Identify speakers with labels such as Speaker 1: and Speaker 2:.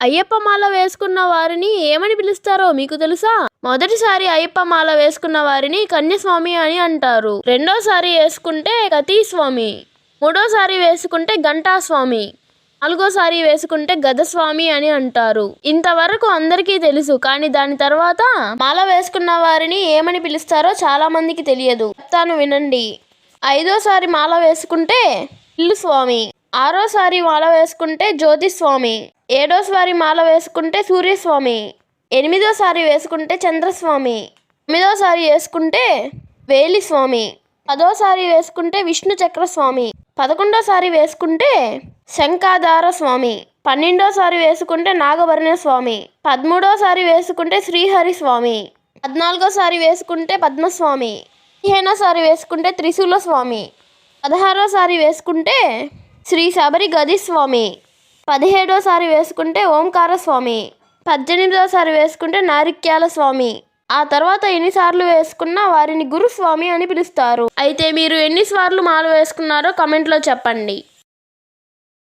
Speaker 1: అయ్యప్ప మాల వేసుకున్న వారిని ఏమని పిలుస్తారో మీకు తెలుసా? మొదటిసారి అయ్యప్ప మాల వేసుకున్న వారిని కన్యస్వామి అని అంటారు. రెండోసారి వేసుకుంటే స్వామి మూడోసారి వేసుకుంటే గంటా స్వామి నాలుగోసారి వేసుకుంటే గదస్వామి అని అంటారు. ఇంతవరకు అందరికీ తెలుసు కానీ దాని తర్వాత మాల వేసుకున్న వారిని ఏమని పిలుస్తారో చాలా మందికి తెలియదు. చెప్తాను వినండి. ఐదోసారి మాల వేసుకుంటే ఇల్లు స్వామి ఆరోసారి మాల వేసుకుంటే జ్యోతిస్వామి. ఏడోసారి మాల వేసుకుంటే సూర్యస్వామి ఎనిమిదోసారి వేసుకుంటే చంద్రస్వామి తొమ్మిదోసారి వేసుకుంటే వేలి స్వామి పదోసారి వేసుకుంటే విష్ణు చక్రస్వామి పదకొండోసారి వేసుకుంటే శంఖాధార స్వామి పన్నెండోసారి వేసుకుంటే నాగవర్ణ స్వామి పదమూడోసారి వేసుకుంటే శ్రీహరి స్వామి పద్నాలుగోసారి వేసుకుంటే పద్మస్వామి పదిహేనోసారి వేసుకుంటే త్రిశూల స్వామి పదహారోసారి వేసుకుంటే శ్రీ శబరి గది స్వామి పదిహేడోసారి వేసుకుంటే ఓంకార స్వామి పద్దెనిమిదోసారి వేసుకుంటే నారిక్యాల స్వామి. ఆ తర్వాత ఎన్నిసార్లు వేసుకున్నా వారిని గురుస్వామి అని పిలుస్తారు. అయితే మీరు ఎన్నిసార్లు మాల వేసుకున్నారో కమెంట్లో చెప్పండి.